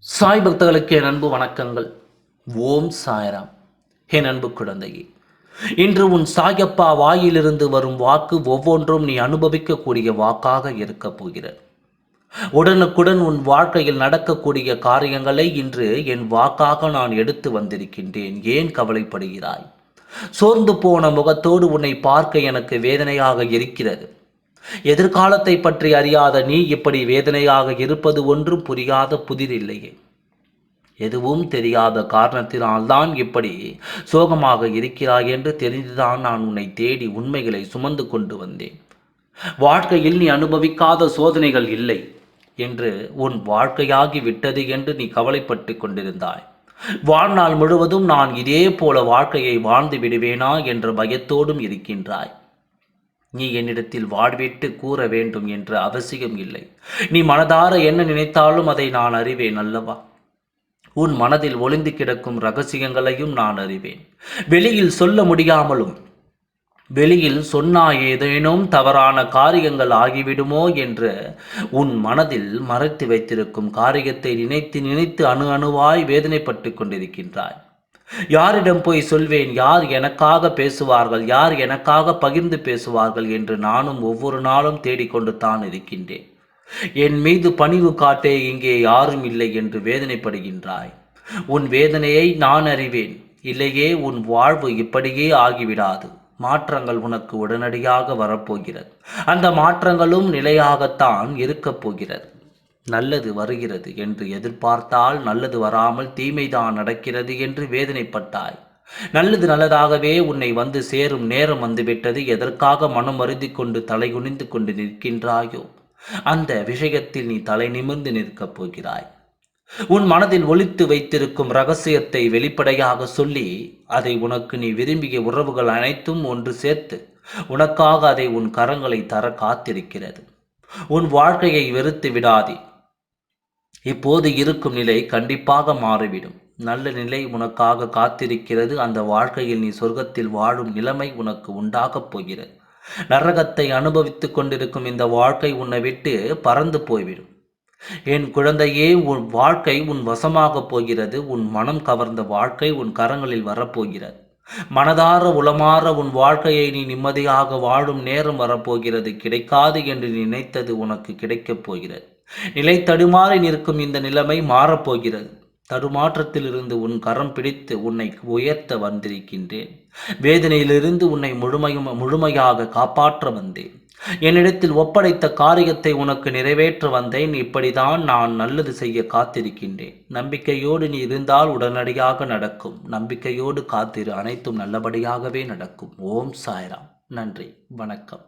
சாய் பக்தர்களுக்கு என் அன்பு வணக்கங்கள். ஓம் சாய்ராம். என் அன்பு குழந்தையே இன்று உன் சாயப்பா வாயிலிருந்து வரும் வாக்கு ஒவ்வொன்றும் நீ அனுபவிக்கக்கூடிய வாக்காக இருக்கப் போகிறது. உடனுக்குடன் உன் வாழ்க்கையில் நடக்கக்கூடிய காரியங்களை இன்று என் வாக்காக நான் எடுத்து வந்திருக்கின்றேன். ஏன் கவலைப்படுகிறாய்? சோர்ந்து போன முகத்தோடு உன்னை பார்க்க எனக்கு வேதனையாக இருக்கிறது. எதிர்காலத்தை பற்றி அறியாத நீ இப்படி வேதனையாக இருப்பது ஒன்றும் புரியாத புதிரில்லையே எதுவும் தெரியாத காரணத்தினால்தான் இப்படி சோகமாக இருக்கிறாய் என்று தெரிந்துதான் நான் உன்னை தேடி உண்மைகளை சுமந்து கொண்டு வந்தேன். வாழ்க்கையில் நீ அனுபவிக்காத சோதனைகள் இல்லை என்று உன் வாழ்க்கையாகி விட்டது என்று நீ கவலைப்பட்டு கொண்டிருந்தாய். வாழ்நாள் முழுவதும் நான் இதே போல வாழ்க்கையை வாழ்ந்து விடுவேனா என்ற பயத்தோடும் இருக்கின்றாய். நீ என்னிடத்தில் வாழ்விட்டு கூற வேண்டும் என்ற அவசியம் இல்லை. நீ மனதார என்ன நினைத்தாலும் அதை நான் அறிவேன் அல்லவா? உன் மனதில் ஒளிந்து கிடக்கும் ரகசியங்களையும் நான் அறிவேன். வெளியில் சொல்ல முடியாமலும் வெளியில் சொன்னா ஏதேனும் தவறான காரியங்கள் ஆகிவிடுமோ என்று உன் மனதில் மறைத்து வைத்திருக்கும் காரியத்தை நினைத்து நினைத்து அணு அணுவாய் வேதனைப்பட்டு கொண்டிருக்கின்றாய். யாரிடம் போய் சொல்வேன்? யார் எனக்காக பேசுவார்கள்? யார் எனக்காக பகிர்ந்து பேசுவார்கள்? என்று நானும் ஒவ்வொரு நாளும் தேடிக்கொண்டு தான் இருக்கின்றேன். என் மீது பணிவு காட்டே இங்கே யாரும் இல்லை என்று வேதனைப்படுகின்றாய். உன் வேதனையை நான் அறிவேன். இல்லையே உன் வாழ்வு இப்படியே ஆகிவிடாது. மாற்றங்கள் உனக்கு உடனடியாக வரப்போகிறது. அந்த மாற்றங்களும் நிலையாகத்தான் இருக்கப் போகிறது. நல்லது வருகிறது என்று எதிர்பார்த்தால் நல்லது வராமல் தீமைதான் நடக்கிறது என்று வேதனைப்பட்டாய். நல்லது நல்லதாகவே உன்னை வந்து சேரும் நேரம் வந்துவிட்டது எதற்காக மனம் வருந்தி கொண்டு தலை குனிந்து கொண்டு நிற்கின்றாயோ? அந்த விஷயத்தில் நீ தலை நிமிர்ந்து நிற்கப் போகிறாய். உன் மனதில் ஒழித்து வைத்திருக்கும் ரகசியத்தை வெளிப்படையாக சொல்லி அதை உனக்கு நீ விரும்பிய உறவுகள் அனைத்தும் ஒன்று சேர்த்து உனக்காக அதை உன் கரங்களை தர காத்திருக்கிறது. உன் வாழ்க்கையை வெறுத்து விடாதே. இப்போது இருக்கும் நிலை கண்டிப்பாக மாறிவிடும். நல்ல நிலை உனக்காக காத்திருக்கிறது. அந்த வாழ்க்கையில் நீ சொர்க்கத்தில் வாழும் நிலைமை உனக்கு உண்டாகப் போகிறது. நரகத்தை அனுபவித்துக் கொண்டிருக்கும் இந்த வாழ்க்கை உன்னை விட்டு பறந்து போய்விடும். என் குழந்தையே உன் வாழ்க்கை உன் வசமாகப் போகிறது. உன் மனம் கவர்ந்த வாழ்க்கை உன் கரங்களில் வரப்போகிறது. மனதார உளமாற உன் வாழ்க்கையை நீ நிம்மதியாக வாழும் நேரம் வரப்போகிறது. கிடைக்காது என்று நினைத்தது உனக்கு கிடைக்கப் போகிறது. நிலை தடுமாறி நிற்கும் இந்த நிலைமை மாறப்போகிறது. தடுமாற்றத்திலிருந்து உன் கரம் பிடித்து உன்னை உயர்த்த வந்திருக்கின்றேன். வேதனையிலிருந்து உன்னை முழுமையும் முழுமையாக காப்பாற்ற வந்தேன். என்னிடத்தில் ஒப்படைத்த காரியத்தை உனக்கு நிறைவேற்ற வந்தேன். இப்படிதான் நான் நல்லது செய்ய காத்திருக்கின்றேன். நம்பிக்கையோடு நீ இருந்தால் உடனடியாக நடக்கும். நம்பிக்கையோடு காத்திரு. அனைத்தும் நல்லபடியாகவே நடக்கும். ஓம் சாய்ராம். நன்றி. வணக்கம்.